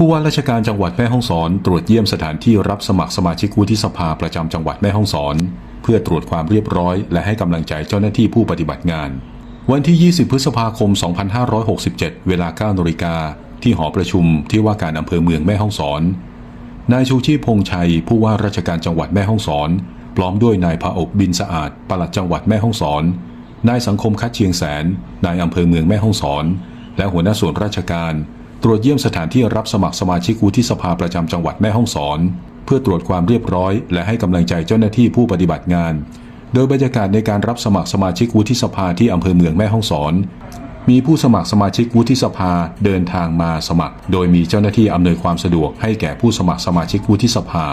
ผู้ว่าราชการจังหวัดแม่ฮ่องสอน ตรวจเยี่ยมสถานที่รับสมัครสมาชิกวุฒิสภาประจำจังหวัดแม่ฮ่องสอน เพื่อตรวจความเรียบร้อย และให้กำลังใจเจ้าหน้าที่ผู้ปฏิบัติงาน วันที่ 20 พฤษภาคม 2567 เวลา9นาฬิกาที่หอประชุมที่ว่าการอำเภอเมืองแม่ฮ่องสอน นายชูชีพพงษ์ชัย ผู้ว่าราชการจังหวัดแม่ฮ่องสอน พร้อมด้วยนายพาอบบินสะอาดปลัดจังหวัดแม่ฮ่องสอน นายสังคมคัดเชียงแสน นายอำเภอเมืองแม่ฮ่องสอน และหัวหน้าส่วนราชการ ตรวจเยี่ยมสถานที่รับสมัครสมาชิกวุฒิสภาประจำจังหวัดแม่ฮ่องสอน เพื่อตรวจความเรียบร้อย และให้กำลังใจเจ้าหน้าที่ผู้ปฏิบัติงาน โดยบรรยากาศในการรับสมัครสมาชิกวุฒิสภาที่อำเภอเมืองแม่ฮ่องสอน มีผู้สมัครสมาชิกวุฒิสภาเดินทางมาสมัคร โดยมีเจ้าหน้าที่อำนวยความสะดวกให้แก่ผู้สมัครสมาชิกวุฒิสภา